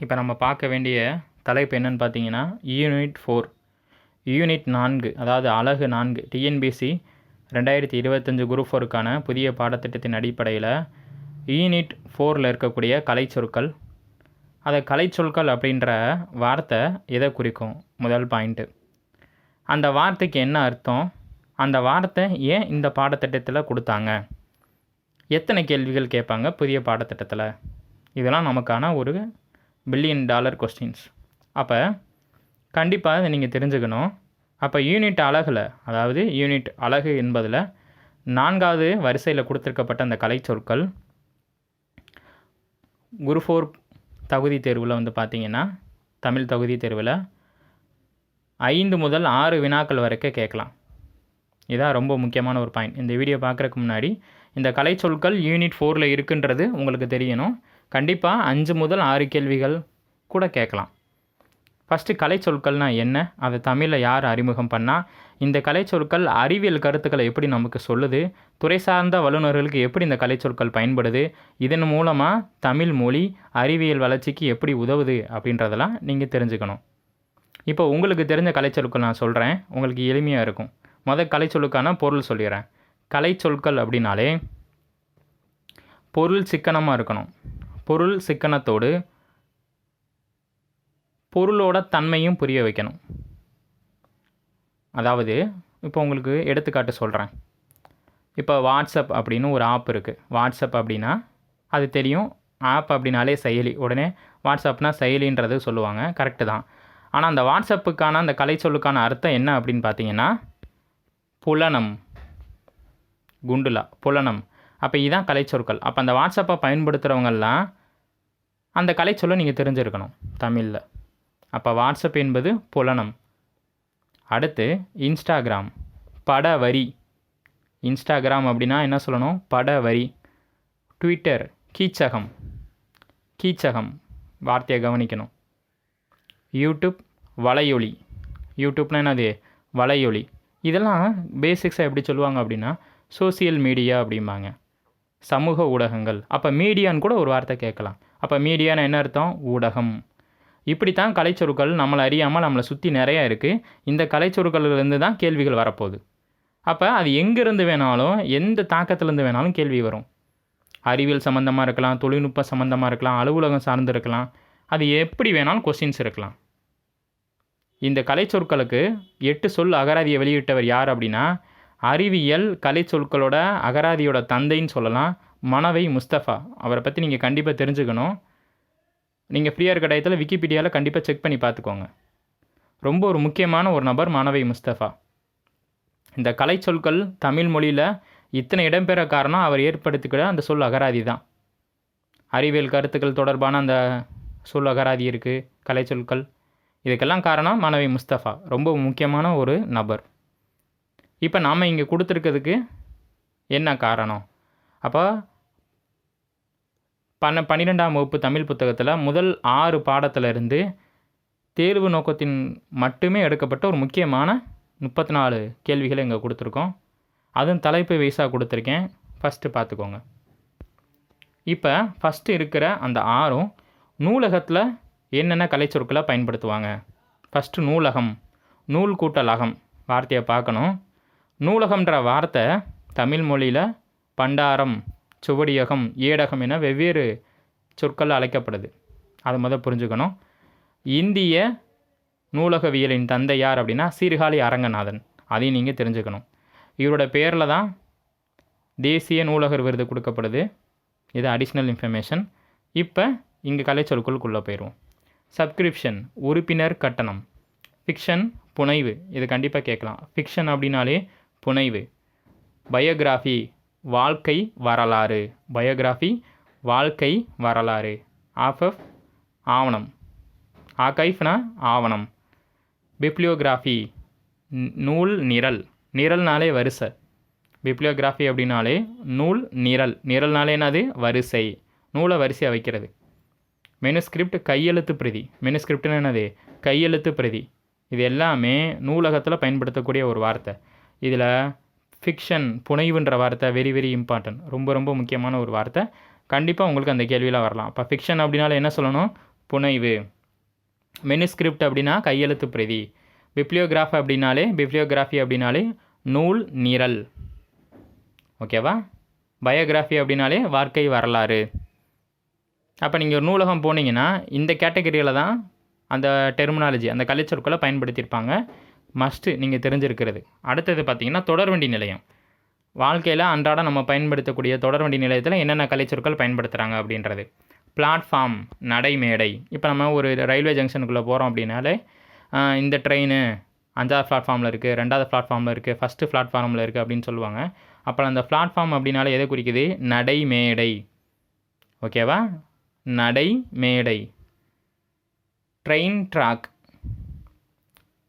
இப்போ நம்ம பார்க்க வேண்டிய தலைப்பு என்னன்னு பார்த்தீங்கன்னா யூனிட் ஃபோர் யூனிட் நான்கு அதாவது அழகு நான்கு டிஎன்பிசி ரெண்டாயிரத்தி இருபத்தஞ்சு குரூப் ஃபோருக்கான புதிய பாடத்திட்டத்தின் அடிப்படையில் யூனிட் ஃபோரில் இருக்கக்கூடிய கலை சொற்கள். அதை கலைச்சொற்கள் அப்படின்ற வார்த்தை எதை குறிக்கும்? முதல் பாயிண்ட்டு அந்த வார்த்தைக்கு என்ன அர்த்தம்? அந்த வார்த்தை ஏன் இந்த பாடத்திட்டத்தில் கொடுத்தாங்க? எத்தனை கேள்விகள் கேட்பாங்க புதிய பாடத்திட்டத்தில்? இதெல்லாம் நமக்கான ஒரு பில்லியன் டாலர் கொஸ்டின்ஸ் அப்போ கண்டிப்பாக அதை நீங்கள் தெரிஞ்சுக்கணும். அப்போ யூனிட் அழகில் அதாவது யூனிட் அழகு என்பதில் நான்காவது வரிசையில் கொடுத்துருக்கப்பட்ட அந்த கலைச்சொற்கள் குரு ஃபோர் தகுதி தேர்வில் வந்து பார்த்தீங்கன்னா தமிழ் தகுதி தேர்வில் ஐந்து முதல் ஆறு வினாக்கள் வரைக்கும் கேட்கலாம். இதான் ரொம்ப முக்கியமான ஒரு பாயிண்ட் இந்த வீடியோ பார்க்குறதுக்கு முன்னாடி இந்த கலைச்சொற்கள் யூனிட் ஃபோரில் இருக்குன்றது உங்களுக்கு தெரியணும். கண்டிப்பாக அஞ்சு முதல் ஆறு கேள்விகள் கூட கேட்கலாம். ஃபஸ்ட்டு கலைச்சொற்கள்னால் என்ன? அதை தமிழில் யார் அறிமுகம் பண்ணால் இந்த கலைச்சொற்கள் அறிவியல் கருத்துக்களை எப்படி நமக்கு சொல்லுது? துறை சார்ந்த வல்லுநர்களுக்கு எப்படி இந்த கலைச்சொற்கள் பயன்படுது? இதன் மூலமாக தமிழ் மொழி அறிவியல் வளர்ச்சிக்கு எப்படி உதவுது அப்படின்றதெல்லாம் நீங்கள் தெரிஞ்சுக்கணும். இப்போ உங்களுக்கு தெரிஞ்ச கலை சொற்கள் நான் சொல்கிறேன் உங்களுக்கு எளிமையாக இருக்கும். முதல் கலைச்சொல்லுக்கான பொருள் சொல்லிடுறேன். கலை சொற்கள் அப்படின்னாலே பொருள் சிக்கனமாக இருக்கணும். பொருள் சிக்கனத்தோடு பொருளோட தன்மையும் புரிய வைக்கணும். அதாவது இப்போ உங்களுக்கு எடுத்துக்காட்டு சொல்கிறேன் இப்போ வாட்ஸ்அப் அப்படின்னு ஒரு ஆப் இருக்குது வாட்ஸ்அப் அப்படின்னா அது தெரியும். ஆப் அப்படின்னாலே செயலி. உடனே வாட்ஸ்அப்னா செயலின்றது சொல்லுவாங்க. கரெக்டு தான். ஆனால் அந்த வாட்ஸ்அப்புக்கான அந்த கலைச்சொல்லுக்கான அர்த்தம் என்ன அப்படின்னு பார்த்தீங்கன்னா புலனம். குண்டுலா. புலனம். அப்போ இதுதான் கலைச்சொற்கள் அப்போ அந்த வாட்ஸ்அப்பை பயன்படுத்துகிறவங்கெல்லாம் அந்த கலை சொல்ல நீங்கள் தெரிஞ்சிருக்கணும் தமிழில். அப்போ வாட்ஸ்அப் என்பது புலனம். அடுத்து இன்ஸ்டாகிராம் பட வரி இன்ஸ்டாகிராம் அப்படின்னா என்ன சொல்லணும்? பட வரி ட்விட்டர் கீச்சகம். கீச்சகம் வார்த்தையை கவனிக்கணும். யூடியூப் வலையொலி. யூடியூப்னா என்னது? வலையொலி. இதெல்லாம் பேசிக்ஸாக எப்படி சொல்லுவாங்க அப்படின்னா சோசியல் மீடியா அப்படிம்பாங்க. சமூக ஊடகங்கள். அப்போ மீடியான்னு கூட ஒரு வார்த்தை கேட்கலாம். அப்போ மீடியான்னு என்ன அர்த்தம்? ஊடகம். இப்படித்தான் கலைச்சொற்கள் நம்மளை அறியாமல் நம்மளை சுற்றி நிறையா இருக்குது இந்த கலைச்சொற்கள்லேருந்து தான் கேள்விகள் வரப்போகுது. அப்போ அது எங்கேருந்து வேணாலும் எந்த தாக்கத்துலேருந்து வேணாலும் கேள்வி வரும். அறிவியல் சம்மந்தமாக இருக்கலாம் தொழில்நுட்ப சம்மந்தமாக இருக்கலாம் அலுவலகம் சார்ந்து இருக்கலாம். அது எப்படி வேணாலும் கொஸ்டின்ஸ் இருக்கலாம். இந்த கலைச்சொற்களுக்கு எட்டு சொல் அகராதியை வெளியிட்டவர் யார் அப்படின்னா அறிவியல் கலைச்சொற்களோட அகராதியோட தந்தைன்னு சொல்லலாம். மனவை முஸ்தஃபா அவரை பற்றி நீங்கள் கண்டிப்பாக தெரிஞ்சுக்கணும். நீங்கள் ஃப்ரீயாக இருக்க டயத்தில் விக்கிபீடியாவில் கண்டிப்பாக செக் பண்ணி பார்த்துக்கோங்க. ரொம்ப ஒரு முக்கியமான ஒரு நபர் மனவை முஸ்தஃபா இந்த கலைச்சொற்கள் தமிழ் மொழியில் இத்தனை இடம்பெற காரணம் அவர் ஏற்படுத்திக்கிற அந்த சொல் அகராதி தான். அறிவியல் கருத்துக்கள் தொடர்பான அந்த சொல் அகராதி இருக்குது கலைச்சொற்கள். இதுக்கெல்லாம் காரணம் மாணவி முஸ்தஃபா ரொம்ப முக்கியமான ஒரு நபர். இப்போ நாம் இங்கே கொடுத்துருக்கிறதுக்கு என்ன காரணம்? அப்போ பன்ன பன்னிரெண்டாம் வகுப்பு தமிழ் புத்தகத்தில் முதல் ஆறு பாடத்திலிருந்து தேர்வு நோக்கத்தின் மட்டுமே எடுக்கப்பட்ட ஒரு முக்கியமான முப்பத்தி நாலு கேள்விகளை இங்கே கொடுத்துருக்கோம். அதுவும் தலைப்பு வயசாக கொடுத்துருக்கேன். ஃபஸ்ட்டு பார்த்துக்கோங்க. இப்போ ஃபஸ்ட்டு இருக்கிற அந்த ஆறும் நூலகத்தில் என்னென்ன கலைச்சொற்களை பயன்படுத்துவாங்க? ஃபஸ்ட்டு நூலகம் நூல் கூட்டல் அகம் வார்த்தையை பார்க்கணும். நூலகம்ன்ற வார்த்தை தமிழ் மொழியில் பண்டாரம் சுவடியகம் ஏடகம் என வெவ்வேறு சொற்கள் அழைக்கப்படுது. அதை முதல் புரிஞ்சுக்கணும். இந்திய நூலகவியலின் தந்தை யார் அப்படின்னா சீர்காழி அரங்கநாதன். அதையும் நீங்கள் தெரிஞ்சுக்கணும். இவரோட பேரில் தான் தேசிய நூலகர் விருது கொடுக்கப்படுது. இது அடிஷ்னல் இன்ஃபர்மேஷன் இப்போ இங்கே கலைச்சொற்களுக்குள்ளே போயிடுவோம். சப்ஸ்கிரிப்ஷன் உறுப்பினர் கட்டணம். ஃபிக்ஷன் புனைவு. இது கண்டிப்பாக கேட்கலாம். ஃபிக்ஷன் அப்படின்னாலே புனைவு. பயோகிராஃபி வாழ்க்கை வரலாறு. பயோகிராஃபி வாழ்க்கை வரலாறு. ஆஃப் ஆவணம். ஆகைஃப்னா ஆவணம். பிப்ளியோகிராஃபி நூல் நிரல். நிரல்னாலே வரிசை. பிப்ளியோகிராஃபி அப்படின்னாலே நூல் நிரல். நிரல்னாலே என்னது? வரிசை. நூலை வரிசையாக வைக்கிறது. மெனுஸ்கிரிப்ட் கையெழுத்து பிரதி. மெனுஸ்கிரிப்ட்னு என்னது? கையெழுத்து பிரதி. இது எல்லாமே நூலகத்தில் பயன்படுத்தக்கூடிய ஒரு வார்த்தை. இதில் ஃபிக்ஷன் புனைவுன்ற வார்த்தை வெரி வெரி இம்பார்ட்டன்ட் ரொம்ப ரொம்ப முக்கியமான ஒரு வார்த்தை. கண்டிப்பாக உங்களுக்கு அந்த கேள்வியில் வரலாம். இப்போ ஃபிக்ஷன் அப்படின்னால என்ன சொல்லணும்? புனைவு. மெனுஸ்கிரிப்ட் அப்படின்னா கையெழுத்து பிரதி. பிப்ளியோகிராஃப் அப்படின்னாலே பிப்ளியோகிராஃபி அப்படின்னாலே நூல் நிரல். ஓகேவா பயோகிராஃபி அப்படின்னாலே வாழ்க்கை வரலாறு. அப்போ நீங்கள் ஒரு நூலகம் போனீங்கன்னா இந்த கேட்டகரியில் தான் அந்த டெர்மினாலஜி அந்த கலைச்சொற்களை பயன்படுத்தியிருப்பாங்க. மஸ்ட்டு நீங்கள் தெரிஞ்சிருக்கிறது. அடுத்தது பார்த்தீங்கன்னா தொடர்வண்டி நிலையம். வாழ்க்கையில் அன்றாடம் நம்ம பயன்படுத்தக்கூடிய தொடர்வண்டி நிலையத்தில் என்னென்ன கலைச்சொற்கள் பயன்படுத்துகிறாங்க அப்படின்றது. பிளாட்ஃபார்ம் நடைமேடை. இப்போ நம்ம ஒரு ரயில்வே ஜங்ஷனுக்குள்ளே போகிறோம் அப்படின்னாலே இந்த ட்ரெயின் அஞ்சாவது பிளாட்ஃபார்மில் இருக்குது ரெண்டாவது பிளாட்ஃபார்மில் இருக்குது ஃபஸ்ட்டு பிளாட்ஃபார்மில் இருக்குது அப்படின்னு சொல்லுவாங்க. அப்போ அந்த பிளாட்ஃபார்ம் அப்படின்னாலே எதை குறிக்குது? நடைமேடை. ஓகேவா? நடை மேடை ட்ரெயின் ட்ராக்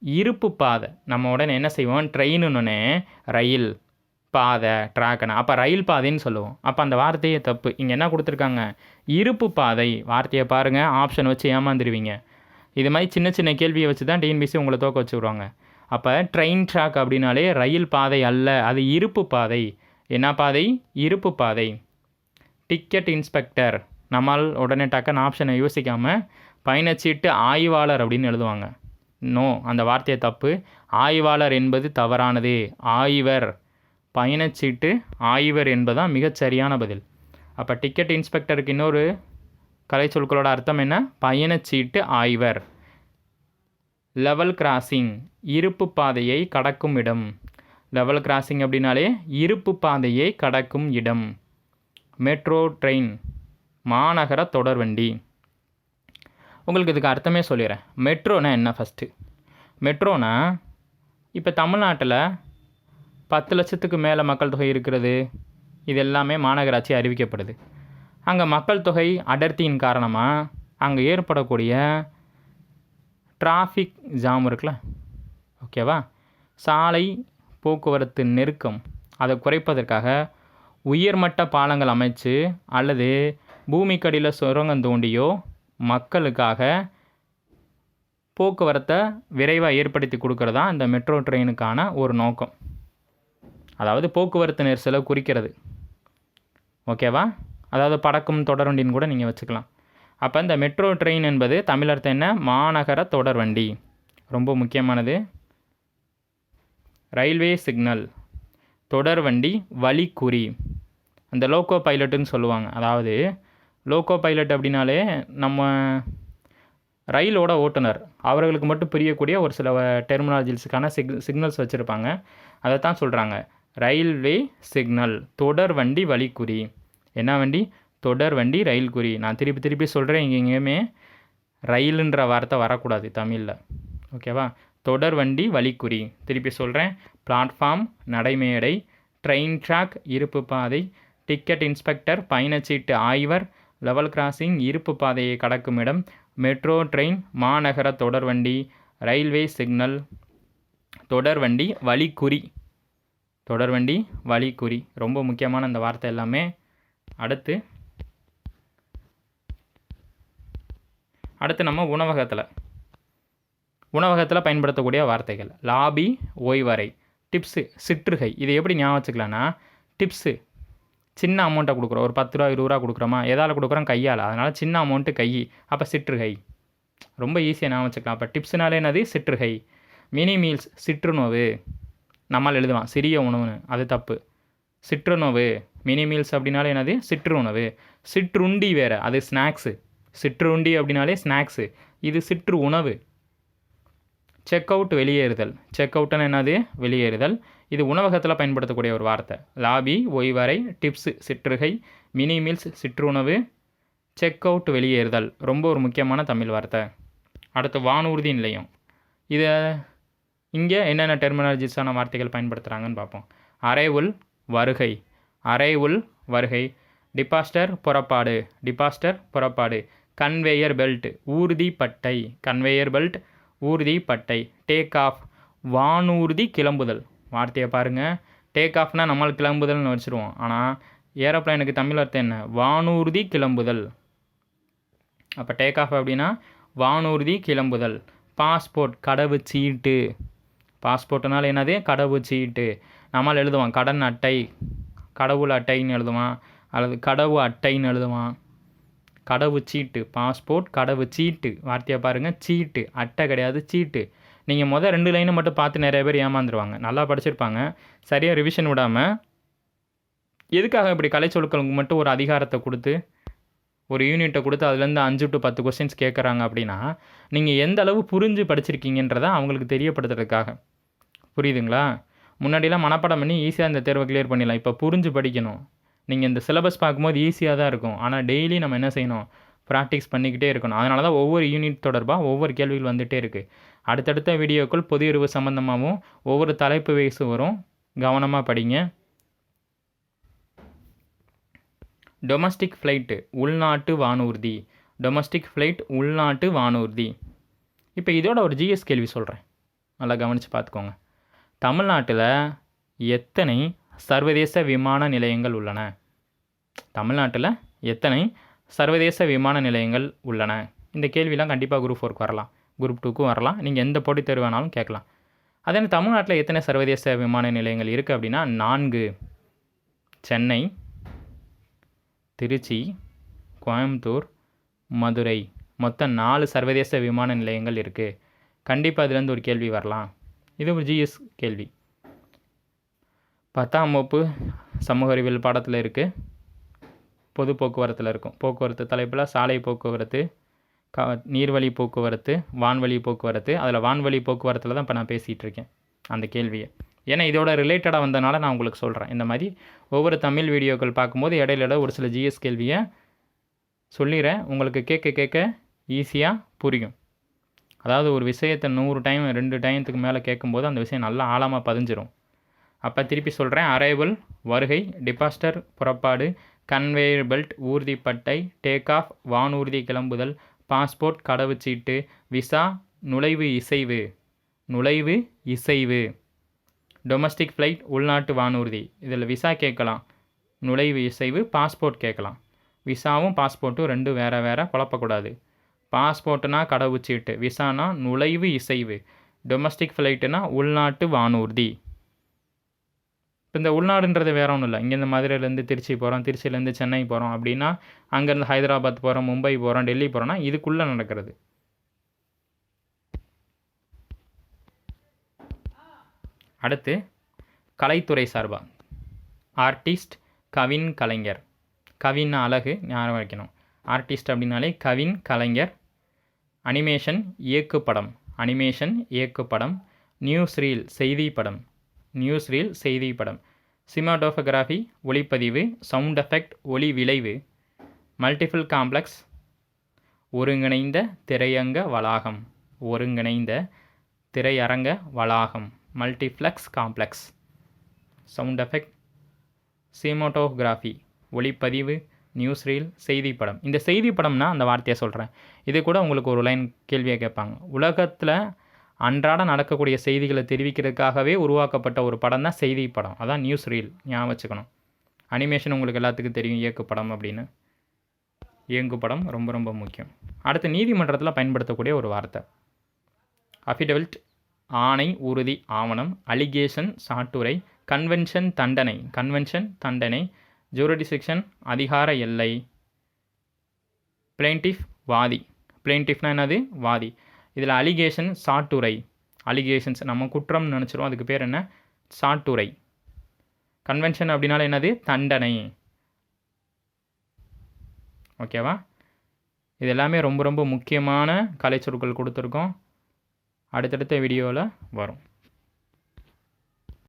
இருப்பு பாதை. நம்ம உடனே என்ன செய்வோம்? ட்ரெயினுன்னொன்னே ரயில் பாதை ட்ராக்னா அப்போ ரயில் பாதைன்னு சொல்லுவோம். அப்போ அந்த வார்த்தையே தப்பு. இங்கே என்ன கொடுத்துருக்காங்க? இருப்பு பாதை. வார்த்தையை பாருங்கள் ஆப்ஷன் வச்சு ஏமாந்துருவீங்க. இது மாதிரி சின்ன சின்ன கேள்வியை வச்சு தான் டிஎன்பிசி உங்களை தோக்க வச்சுருவாங்க அப்போ ட்ரெயின் ட்ராக் அப்படின்னாலே ரயில் பாதை அல்ல. அது இருப்பு பாதை. என்ன பாதை? இருப்பு பாதை. டிக்கெட் இன்ஸ்பெக்டர் நம்மால் உடனே டக்குன்னு ஆப்ஷனை யோசிக்காமல் பயணச்சீட்டு ஆய்வாளர் அப்படின்னு எழுதுவாங்க. நோ அந்த வார்த்தையை தப்பு. ஆய்வாளர் என்பது தவறானது. ஆய்வர். பயணச்சீட்டு ஆய்வர் என்பதுதான் மிகச் சரியான பதில். அப்போ டிக்கெட் இன்ஸ்பெக்டருக்கு இன்னொரு கலைச்சொற்களோட அர்த்தம் என்ன? பயணச்சீட்டு ஆய்வர். லெவல் கிராசிங் இருப்பு பாதையை கடக்கும் இடம். லெவல் கிராசிங் அப்படின்னாலே இருப்பு பாதையை கடக்கும் இடம். மெட்ரோ ட்ரெயின் மாநகர தொடர்வண்டி. உங்களுக்கு இதுக்கு அர்த்தமே சொல்லிடுறேன் மெட்ரோனா என்ன ஃபஸ்ட்டு மெட்ரோனா இப்போ தமிழ்நாட்டில் பத்து லட்சத்துக்கு மேலே மக்கள் தொகை இருக்கிறது. இது எல்லாமே மாநகராட்சி அறிவிக்கப்படுது. அங்கே மக்கள் தொகை அடர்த்தியின் காரணமாக அங்கே ஏற்படக்கூடிய டிராஃபிக் ஜாம் இருக்குல்ல? ஓகேவா சாலை போக்குவரத்து நெருக்கம். அதை குறைப்பதற்காக உயர்மட்ட பாலங்கள் அமைச்சு அல்லது பூமிக்கடியில் சுரங்கம் தோண்டியோ மக்களுக்காக போக்குவரத்தை விரைவாக ஏற்படுத்தி கொடுக்கறது தான் இந்த மெட்ரோ ட்ரெயினுக்கான ஒரு நோக்கம். அதாவது போக்குவரத்து நெரிசலை குறிக்கிறது. ஓகேவா? அதாவது படக்கும் தொடர்வண்டின்னு கூட நீங்கள் வச்சுக்கலாம். அப்போ இந்த மெட்ரோ ட்ரெயின் என்பது தமிழர்த்த என்ன? மாநகர தொடர்வண்டி ரொம்ப முக்கியமானது. Railway signal. தொடர்வண்டி வழிக்குறி. அந்த லோக்கோ பைலட்டுன்னு சொல்லுவாங்க. அதாவது லோக்கோ பைலட் அப்படின்னாலே நம்ம ரயிலோட ஓட்டுநர். அவர்களுக்கு மட்டும் புரியக்கூடிய ஒரு சில டெர்மினாலஜிஸுக்கான சிக் சிக்னல்ஸ் வச்சுருப்பாங்க. அதை தான் சொல்கிறாங்க ரயில்வே சிக்னல் தொடர் வண்டி வழிக்குறி. என்ன வண்டி? தொடர் வண்டி ரயில் குறி நான் திருப்பி திருப்பி சொல்கிறேன் இங்கே எங்கேயுமே ரயிலுன்ற வார்த்தை வரக்கூடாது தமிழில். ஓகேவா தொடர் வண்டி வழிக்குறி. திருப்பி சொல்கிறேன் பிளாட்ஃபார்ம் நடைமேடை ட்ரெயின் ட்ராக் இருப்பு பாதை டிக்கெட் இன்ஸ்பெக்டர் பயணச்சீட்டு ஆய்வர் லெவல் கிராசிங் இருப்பு பாதையை கடக்கும் இடம். மெட்ரோ ட்ரெயின் மாநகர தொடர்வண்டி ரயில்வே சிக்னல் தொடர்வண்டி வழிக்குறி. தொடர்வண்டி வழிக்குறி. ரொம்ப முக்கியமான இந்த வார்த்தை எல்லாமே. அடுத்து அடுத்து நம்ம உணவகத்தில். உணவகத்தில் பயன்படுத்தக்கூடிய வார்த்தைகள். லாபி ஓய்வறை. டிப்ஸு சிற்றுகை. இது எப்படி ஞாபகம் வச்சுக்கலான்னா டிப்ஸு சின்ன அமௌண்ட்டை கொடுக்குறோம். ஒரு பத்து ரூபா இருபது ரூபா கொடுக்குறோமா? எதால் கொடுக்குறோம்? கையால். அதனால் சின்ன அமௌண்ட்டு கை. அப்போ சிற்றுகை. ரொம்ப ஈஸியாக நான் வச்சுக்கலாம். அப்போ டிப்ஸ்னாலே என்னது? சிற்றுகை. மினி மீல்ஸ் சிற்றுணவு. நம்மால் எழுதுவான். சிறிய உணவுன்னு. அது தப்பு. சிற்றுணவு. மினி மீல்ஸ் அப்படின்னாலே என்னது? சிற்றுணவு. சிற்றுண்டி வேறு. அது ஸ்நாக்ஸு சிற்றுண்டி அப்படின்னாலே ஸ்நாக்ஸு இது சிற்று உணவு செக் அவுட் வெளியேறுதல். செக் அவுட்டுன்னு என்னது? வெளியேறுதல். இது உணவகத்தில் பயன்படுத்தக்கூடிய ஒரு வார்த்தை. லாபி ஓய்வறை டிப்ஸு சிற்றுகை மினி மீல்ஸ் சிற்றுணவு செக் அவுட் வெளியேறுதல். ரொம்ப ஒரு முக்கியமான தமிழ் வார்த்தை. அடுத்து வானூர்தி நிலையம். இதை இங்கே என்னென்ன டெர்மினாலஜிஸான வார்த்தைகள் பயன்படுத்துகிறாங்கன்னு பார்ப்போம். அரைவுல் வருகை. அரைவுல் வருகை. டிபாஸ்டர் புறப்பாடு. டிபாஸ்டர் புறப்பாடு. கன்வேயர் பெல்ட் ஊர்தி பட்டை. கன்வேயர் பெல்ட் ஊர்தி பட்டை. டேக் ஆஃப் வானூர்தி கிளம்புதல். வார்த்தையை பாருங்கள் டேக் ஆஃப்னால் நம்மால் கிளம்புதல்னு வச்சுருவோம். ஆனால் ஏரோப்ளைனுக்கு தமிழ் அர்த்தம் என்ன? வானூர்தி கிளம்புதல். அப்போ டேக் ஆஃப் அப்படின்னா வானூர்தி கிளம்புதல். பாஸ்போர்ட் கடவு சீட்டு. பாஸ்போர்ட்னால என்னது? கடவு சீட்டு. நம்மால் எழுதுவான் கடன் அட்டை. கடவுள் அட்டைன்னு எழுதுவான். அல்லது கடவு அட்டைன்னு எழுதுவான். கடவு சீட்டு. பாஸ்போர்ட் கடவு சீட்டு. வார்த்தையை பாருங்கள் சீட்டு. அட்டை கிடையாது சீட்டு. நீங்கள் மொதல் ரெண்டு லைனை மட்டும் பார்த்து நிறைய பேர் ஏமாந்துருவாங்க. நல்லா படிச்சிருப்பாங்க. சரியாக ரிவிஷன் விடாமல் எதுக்காக இப்படி கலைச்சொற்களுக்கு மட்டும் ஒரு அதிகாரத்தை கொடுத்து ஒரு யூனிட்டை கொடுத்து அதுலேருந்து அஞ்சு டு பத்து கொஸ்டின்ஸ் கேட்குறாங்க அப்படின்னா நீங்கள் எந்த அளவு புரிஞ்சு படிச்சிருக்கீங்கன்றதை அவங்களுக்கு தெரியப்படுத்துறதுக்காக. புரியுதுங்களா? முன்னாடிலாம் மனப்பாடம் பண்ணி ஈஸியாக இந்த தேர்வை கிளியர் பண்ணிடலாம். இப்போ புரிஞ்சு படிக்கணும். நீங்கள் இந்த சிலபஸ் பார்க்கும்போது ஈஸியாக தான் இருக்கும். ஆனால் டெய்லி நம்ம என்ன செய்யணும்? ப்ராக்டிஸ் பண்ணிக்கிட்டே இருக்கணும். அதனால தான் ஒவ்வொரு யூனிட் தொடர்பாக ஒவ்வொரு கேள்விகள் வந்துகிட்டே இருக்குது அடுத்தடுத்த வீடியோக்கள் பொது அறிவு சம்மந்தமாகவும் ஒவ்வொரு தலைப்பு வயசு வரும். கவனமாக படிங்க. டொமஸ்டிக் ஃப்ளைட்டு உள்நாட்டு வானூர்தி. டொமஸ்டிக் ஃப்ளைட் உள்நாட்டு வானூர்தி. இப்போ இதோட ஒரு ஜிஎஸ் கேள்வி சொல்கிறேன் நல்லா கவனித்து பார்த்துக்கோங்க தமிழ்நாட்டில் எத்தனை சர்வதேச விமான நிலையங்கள் உள்ளன? தமிழ்நாட்டில் எத்தனை சர்வதேச விமான நிலையங்கள் உள்ளன? இந்த கேள்விலாம் கண்டிப்பாக குரூப் ஃபோருக்கு வரலாம். குரூப் டூக்கும் வரலாம். நீங்கள் எந்த போட்டித் தேர்வு வேணாலும் கேட்கலாம். அதே தமிழ்நாட்டில் எத்தனை சர்வதேச விமான நிலையங்கள் இருக்குது அப்படின்னா நான்கு. சென்னை திருச்சி கோயம்புத்தூர் மதுரை. மொத்தம் நாலு சர்வதேச விமான நிலையங்கள் இருக்குது கண்டிப்பாக அதுலேருந்து ஒரு கேள்வி வரலாம். இது ஒரு ஜிஎஸ் கேள்வி. பத்தாம் வகுப்பு சமூக அறிவியல் பாடத்தில் இருக்குது பொது போக்குவரத்தில் இருக்கும். போக்குவரத்து தலைப்பில் சாலை போக்குவரத்து க நீர்வழி போக்குவரத்து வான்வழி போக்குவரத்து அதில் வான்வழி போக்குவரத்தில் தான் இப்போ நான் பேசிகிட்டு இருக்கேன் அந்த கேள்வியை. ஏன்னா இதோட ரிலேட்டடாக வந்தனால நான் உங்களுக்கு சொல்கிறேன் இந்த மாதிரி ஒவ்வொரு தமிழ் வீடியோக்கள் பார்க்கும்போது இடையில இடையில ஒரு சில ஜிஎஸ் கேள்வியை சொல்லிடுறேன் உங்களுக்கு கேட்க கேட்க ஈஸியாக புரியும். அதாவது ஒரு விஷயத்தை நூறு டைம் ரெண்டு டைமத்துக்கு மேலே கேட்கும்போது அந்த விஷயம் நல்லா ஆழமாக பதிஞ்சிரும். அப்போ திருப்பி சொல்கிறேன் அரைவல் வருகை டிபாஸ்டர் புறப்பாடு கன்வேயர் பெல்ட் ஊர்திப்பட்டை டேக் ஆஃப் வானூர்தி கிளம்புதல் பாஸ்போர்ட் கடவுச்சீட்டு விசா நுழைவு இசைவு. நுழைவு இசைவு. டொமஸ்டிக் ஃப்ளைட் உள்நாட்டு வானூர்தி. இதில் விசா கேட்கலாம். நுழைவு இசைவு பாஸ்போர்ட் கேட்கலாம். விசாவும் பாஸ்போர்ட்டும் ரெண்டும் வேறு வேறு குழப்பக்கூடாது. பாஸ்போர்ட்டுனா கடவுச்சீட்டு விசானா நுழைவு இசைவு. டொமஸ்டிக் ஃப்ளைட்டுனா உள்நாட்டு வானூர்தி. இப்போ இந்த உள்நாடுன்றது வேற ஒன்றும் இல்லை. இங்கேருந்து மதுரையிலேருந்து திருச்சி போகிறோம் திருச்சியிலேருந்து சென்னை போகிறோம் அப்படின்னா அங்கேருந்து ஹைதராபாத் போகிறோம் மும்பை போகிறோம் டெல்லி போகிறோம்னா இதுக்குள்ளே நடக்கிறது. அடுத்து கலைத்துறை சார்பாக. ஆர்டிஸ்ட் கவின் கலைஞர். கவின் அழகு ஞாபகம் வைக்கணும். ஆர்டிஸ்ட் அப்படின்னாலே கவின் கலைஞர். அனிமேஷன் இயக்குப்படம் அனிமேஷன் இயக்குப்படம் நியூஸ் ரீல் செய்தி படம். நியூஸ் ரீல் செய்தி படம் சிமாடோஃபோகிராஃபி ஒளிப்பதிவு சவுண்ட் எஃபெக்ட் ஒளி விளைவு மல்டிபிள் காம்ப்ளெக்ஸ் ஒருங்கிணைந்த திரையங்க வளாகம் ஒருங்கிணைந்த திரையரங்க வளாகம் multiplex complex sound effect cinematography ஒளிப்பதிவு நியூஸ் ரீல் செய்தி படம் இந்த செய்தி படம்னா அந்த வார்த்தையை சொல்கிறேன் இது கூட உங்களுக்கு ஒரு லைன் கேள்வியை கேட்பாங்க. உலகத்தில் அன்றாட நடக்கக்கூடிய செய்திகளை தெரிவிக்கிறதுக்காகவே உருவாக்கப்பட்ட ஒரு படம் தான் செய்தி படம். அதான் நியூஸ் ரீல் ஞாபகம் வச்சுக்கணும். அனிமேஷன் உங்களுக்கு எல்லாத்துக்கும் தெரியும். இயக்கு படம் அப்படின்னு. இயங்கு படம் ரொம்ப ரொம்ப முக்கியம். அடுத்து நீதிமன்றத்தில் பயன்படுத்தக்கூடிய ஒரு வார்த்தை. அஃபிடவில்ட் ஆணை உறுதி ஆவணம் அலிகேஷன் சாட்டுரை கன்வென்ஷன் தண்டனை. கன்வென்ஷன் தண்டனை. ஜூரடிசிக்ஷன் அதிகார எல்லை. பிளேண்டிஃப் வாதி. பிளேண்டிஃப்னா என்னது? வாதி. இதில் அலிகேஷன் சாட்டுரை. அலிகேஷன்ஸ் நம்ம குற்றம் நினச்சிரும் அதுக்கு பேர் என்ன? சாட்டுரை. கன்வென்ஷன் அப்படின்னால என்னது? தண்டனை. ஓகேவா இது எல்லாமே ரொம்ப ரொம்ப முக்கியமான கலைச்சொற்கள் கொடுத்துருக்கோம். அடுத்தடுத்த வீடியோவில் வரும்.